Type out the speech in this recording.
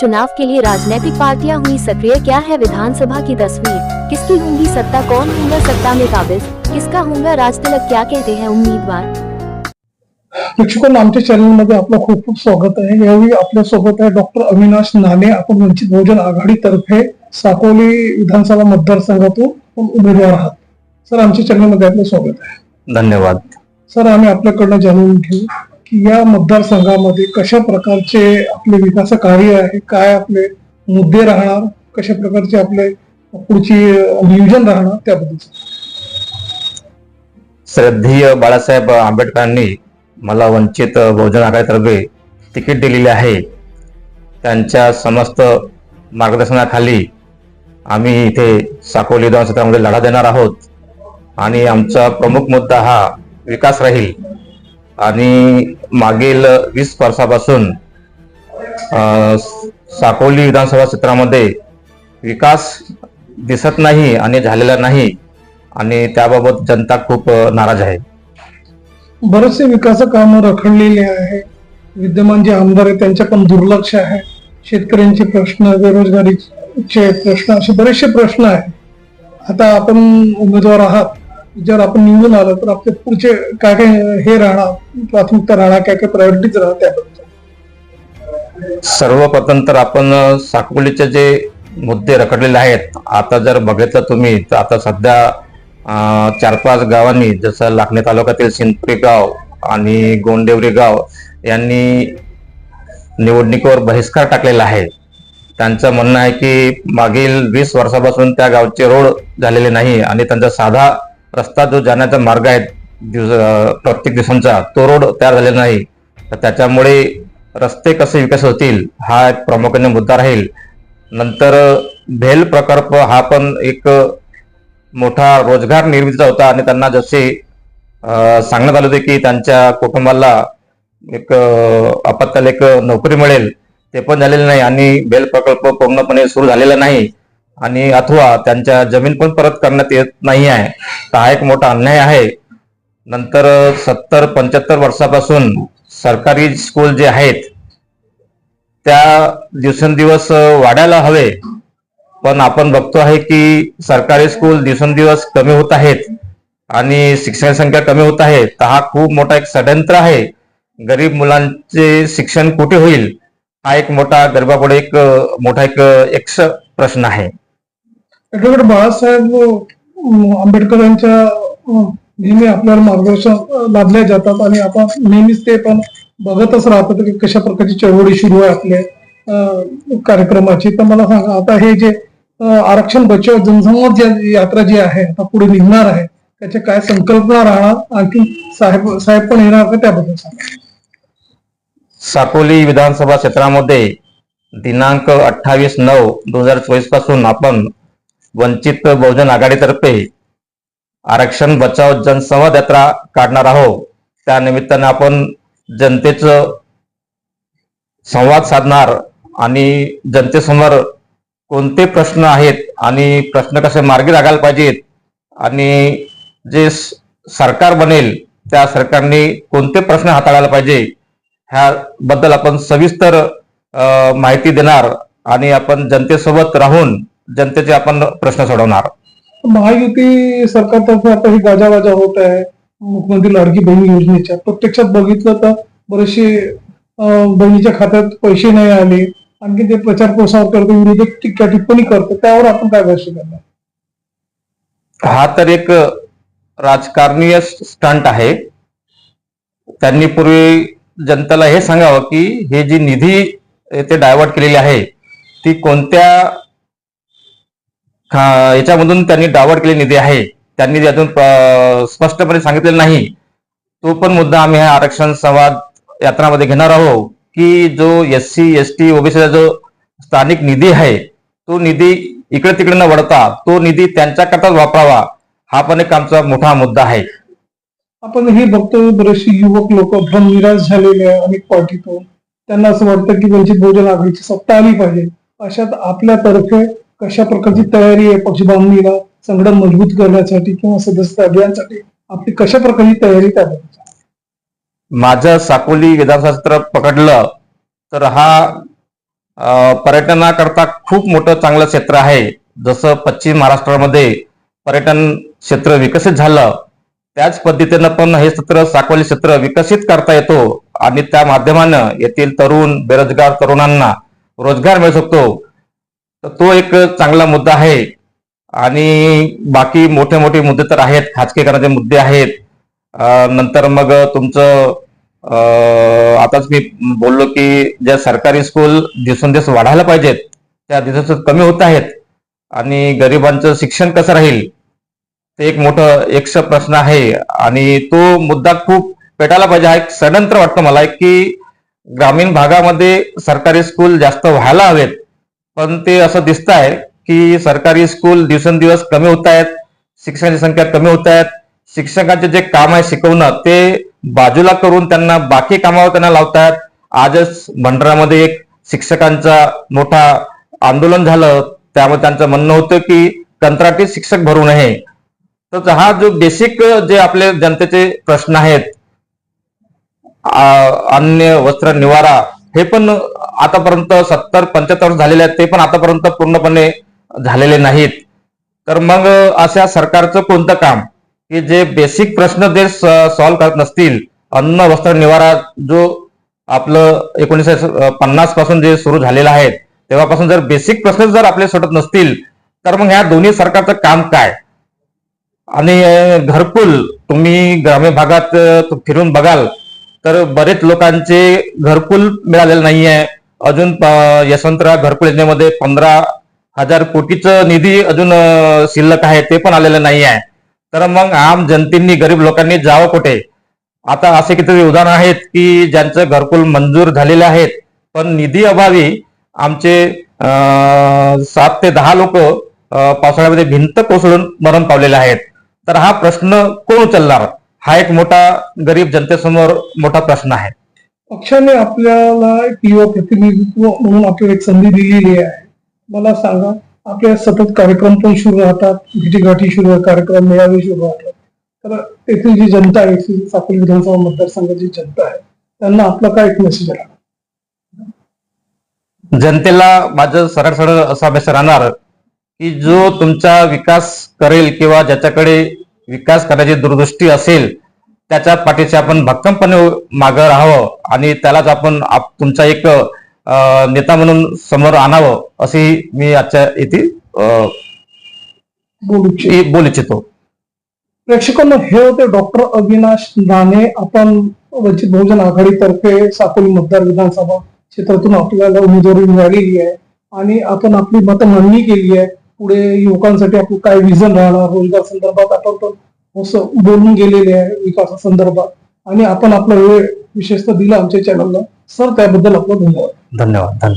चुनाव के लिए राजनीतिक पार्टियाँ हुई सक्रिय। क्या है विधानसभा की तस्वीर? किसकी होंगी सत्ता? कौन होगा सत्ता में काबिज? किसका होगा राज तिलक क्या कहते हैं उम्मीदवार? प्रेक्षकांना आमच्या चॅनलमध्ये आपलं खूप खूप स्वागत आहे यावेळी आपल्या सोबत आहे डॉक्टर अविनाश नाने आपण वंचित बहुजन आघाडीतर्फे साकोली विधानसभा मतदारसंघातून उमेदवार आहात। सर आमच्या चॅनलमध्ये आपलं स्वागत आहे धन्यवाद। सर आम्ही आपल्याकडनं जाणून घेऊ। की या मतदारसंघामध्ये कशा प्रकारचे आपले विकास कार्य आहे काय आपले मुद्दे राहणार कशा प्रकारचे आपले पुढची नियोजन राहणार त्याबद्दल. श्रद्धेय बाळासाहेब आंबेडकरांनी मला वंचित बहुजन आघाडीतर्फे तिकीट दिलेले आहे. त्यांच्या समस्त मार्गदर्शनाखाली आम्ही इथे साकोली विधानसभामध्ये लढा देणार आहोत. आणि आमचा प्रमुख मुद्दा हा विकास राहील. आणि मागील वीस वर्षापासून अं, साकोली विधानसभा क्षेत्रामध्ये विकास दिसत नाही आणि झालेला नाही आणि त्याबाबत जनता खूप नाराज आहे. बरेचसे विकास कामं रखडलेले आहे. विद्यमान जे आमदार आहेत त्यांच्या पण दुर्लक्ष आहे. शेतकऱ्यांचे प्रश्न बेरोजगारीचे प्रश्न असे बरेचसे प्रश्न आहेत. आता आपण उमेदवार आहात. जर आपण निवडून आलो तर आपले पुढचे काय काय हे राहणार प्राथमिकता राहणार काय काय प्रायोरिटीज राहणार त्याबद्दल. सर्वप्रथम तर आपण अ, साकोलीचे जे मुद्दे रखडलेले आहेत आता जर बघितलं तुम्ही तर आता सध्या चार पाच गावांनी जसं लाखणी तालुक्यातील सिंदपुरी गाव आणि गोंडेवरी गाव यांनी निवडणुकीवर बहिष्कार टाकलेला आहे. त्यांचं म्हणणं आहे की मागील वीस वर्षापासून त्या गावचे रोड झालेले नाही आणि त्यांचा साधा रस्ता जो जाण्याचा मार्ग आहे दिवस प्रत्येक दिवसांचा तो रोड तयार झालेला नाही. तर त्याच्यामुळे रस्ते कसे विकास होतील हा एक प्रामुख्याने मुद्दा राहील. नंतर भेल प्रकल्प हा पण एक मोठा रोजगार निर्मितीचा होता आणि त्यांना जसे सांगण्यात आले होते की त्यांच्या कुटुंबाला एक आपत्काल एक नोकरी मिळेल ते पण झालेले नाही आणि बेल प्रकल्प पूर्णपणे सुरू झालेला नाही. आणि अथवा त्यांच्या जमीन पण परत करण्यात येत नाही आहे. तर हा एक मोठा अन्याय आहे. नंतर सत्तर पंच्याहत्तर वर्षापासून सरकारी स्कूल जे आहेत त्या दिवसेंदिवस वाढायला हवे. पण आपण बघतो आहे की सरकारी स्कूल दिवसेंदिवस कमी होत आहेत आणि शिक्षण संख्या कमी होत आहे. तर हा खूप मोठा एक षडयंत्र आहे. गरीब मुलांचे शिक्षण कुठे होईल? हा एक मोठा गरिबापुढे एक मोठा एक एक्स प्रश्न आहे. ॲडव्होकेट बाळासाहेब अं, आंबेडकरांच्या नेहमी आपल्याला मार्गदर्शन लाभले जातात आणि आपण नेहमीच ते पण बघतच राहतात की कशा प्रकारची चळवळी सुरू आहे आपल्या कार्यक्रमाची. तर मला सांगा आता हे जे आरक्षण बचाव जनसंवाद यात्रा जी आहे आता पुढे निघणार आहे त्याच्या काय संकल्पना राहणार? आणखी साहेब साहेब पण येणार का त्याबद्दल सांगा? साकोली विधानसभा क्षेत्रामध्ये दिनांक अठ्ठावीस नऊ दोन हजार चोवीसपासून आपण वंचित बहुजन आघाडीतर्फे आरक्षण बचाव जनसंवाद यात्रा काढणार आहोत. त्या निमित्ताने आपण जनतेचं संवाद साधणार आणि जनतेसमोर कोणते प्रश्न आहेत आणि प्रश्न कसे मार्गी लागायला पाहिजेत आणि जे सरकार बनेल त्या सरकारने कोणते प्रश्न हाताळायला पाहिजे ह्याबद्दल आपण सविस्तर माहिती देणार आणि आपण जनतेसोबत राहून जनतेचे आपण प्रश्न सोडवणार. महायुती सरकारतर्फे आता ही गाजावाजा होत आहे. मुख्यमंत्री लाडकी बहीण योजनेच्या प्रत्यक्षात बघितलं तर बरेचसे बहिणीच्या खात्यात पैसे नाही आले. आणखी ते प्रचार प्रसार करते विरोधक टीका टिप्पणी करते. त्यावर आपण काय भाष्य करणार? हा तर एक राजकारणीय स्टंट आहे. त्यांनी पूर्वी जनतेला हे सांगावं की हे जी निधी ते डायव्हर्ट केलेली आहे ती कोणत्या याच्यामधून त्यांनी डावड केलेली निधी आहे. त्यांनी त्यातून स्पष्टपणे सांगितलेलं नाही तो पण मुद्दा आम्ही हा आरक्षण संवाद यात्रामध्ये घेणार आहोत की जो एस सी एस टी ओबीसीचा जो स्थानिक निधी आहे तो निधी इकडे तिकडे न वळता तो निधी त्यांच्याकरताच वापरावा हा पण एक आमचा मोठा मुद्दा आहे. आपण हे बघतो बरेचसे युवक लोक भ्रमनिराश झालेले आहे अनेक पार्टीतून. त्यांना असं वाटतं की त्यांची बहुजन आघाडीची सत्ता आली पाहिजे. अशात आपल्यातर्फे कशा प्रकारची तयारी आहे पक्ष बांधणीला संघटन मजबूत करण्यासाठी किंवा सदस्यता अभियानसाठी? आपली कशा प्रकारची तयारी त्या माझं साकोली वेदाशास्त्र पकडलं तर हा पर्यटनाकरता खूप मोठं चांगलं क्षेत्र आहे. जसं पश्चिम महाराष्ट्रामध्ये पर्यटन क्षेत्र विकसित झालं त्याच पद्धतीनं पण हे क्षेत्र साकोली क्षेत्र विकसित करता येतो आणि त्या माध्यमानं येथील तरुण बेरोजगार तरुणांना रोजगार मिळू शकतो. तर तो एक चांगला मुद्दा आहे. आणि बाकी मोठे मोठे मुद्दे तर आहेत. खाजगीकरणाचे मुद्दे आहेत. नंतर मग तुमचं आताच मी बोललो की ज्या सरकारी स्कूल दिवसेंदिवस वाढायला पाहिजेत त्या दिवस कमी होत आहेत. आणि गरिबांचं शिक्षण कसं राहील? ते एक मोठं एकश प्रश्न आहे. आणि तो मुद्दा खूप पेटायला पाहिजे. हा एक षडयंत्र वाटतं मला की ग्रामीण भागामध्ये सरकारी स्कूल जास्त व्हायला हवेत. पण ते असं दिसत आहे की सरकारी स्कूल दिवसेंदिवस कमी होत आहेत शिक्षकांची संख्या कमी होत आहेत. शिक्षकांचे जे काम आहे शिकवणं ते बाजूला करून त्यांना बाकी कामावर त्यांना लावतायत. आजच भंडारामध्ये एक शिक्षकांचा मोठा आंदोलन झालं. त्यामुळे त्यांचं म्हणणं होतं की कंत्राटी शिक्षक भरू नये. तर हा जो बेसिक जे आपले जनतेचे प्रश्न आहेत अन्य वस्त्र निवारा हे पण आतापर्यंत सत्तर पंच्याहत्तर झालेले आहेत ते पण आतापर्यंत पूर्णपणे झालेले नाहीत. तर मग अशा सरकारचं कोणतं काम? की जे बेसिक प्रश्न जे सॉल्व्ह करत नसतील अन्न वस्त्र निवारा जो आपलं एकोणीसशे पन्नासपासून जे सुरू झालेलं आहे तेव्हापासून जर बेसिक प्रश्न जर आपले सुटत नसतील तर मग ह्या दोन्ही सरकारचं काम काय? आणि घरकुल तुम्ही ग्रामीण भागात फिरून बघाल तर बरेच लोकांचे घरकुल मिळालेलं नाहीये. अजून यशवंतराव घरकुल योजनेमध्ये पंधरा हजार कोटीचं निधी अजून शिल्लक आहे ते पण आलेलं नाही आहे तर मग आम जनतेनी गरीब लोकांनी जावं कुठे? आता असे कितीतरी उदाहरण आहेत की ज्यांचं घरकुल मंजूर झालेले आहेत पण निधी अभावी आमचे सात ते दहा लोक पावसाळ्यामध्ये भिंत कोसळून मरण पावलेले आहेत. तर हा प्रश्न कोण उचलणार? हा एक मोठा गरीब जनतेसमोर मोठा प्रश्न आहे. पक्षाने आपल्याला एक युवा प्रतिनिधित्व म्हणून आपल्याला एक संधी दिलेली आहे. मला सांगा आपल्या सतत कार्यक्रम पण सुरू राहतात भेटीगाठी सुरू कार्यक्रम मेळावे सुरू राहतात. तर तेथील जी जनता आहे ती साकोली विधानसभा मतदारसंघाची जनता आहे. त्यांना आपला काय एक मेसेज राहणार जनतेला माझं सरळ सरळ असा अभ्यास राहणार की जो तुमचा विकास करेल किंवा ज्याच्याकडे विकास करण्याची दूरदृष्टी असेल त्याच्या पाठीशी आपण भक्कमपणे मागं राहावं आणि त्यालाच आपण आप- तुमचा एक नेता म्हणून समोर आणावं अशी मी आजच्या येथे अं, बोलू इच्छितो. बोलू इच्छितो. प्रेक्षकांना हे होते डॉक्टर अविनाश नाणे आपण वंचित बहुजन आघाडीतर्फे साकोली मतदार विधानसभा क्षेत्रातून आपल्याला उमेदवारी मिळालेली आहे. आणि आपण आपली मतं मांडणी केली आहे. पुढे युवकांसाठी आपलं काय विजन राहणार रोजगार संदर्भात आपण पण असं बोलून गेलेले आहे विकासा संदर्भात. आणि आपण आपला वेळ विशेषतः दिला आमच्या चॅनलला सर त्याबद्दल आपलं धन्यवाद. धन्यवाद. धन्यवाद.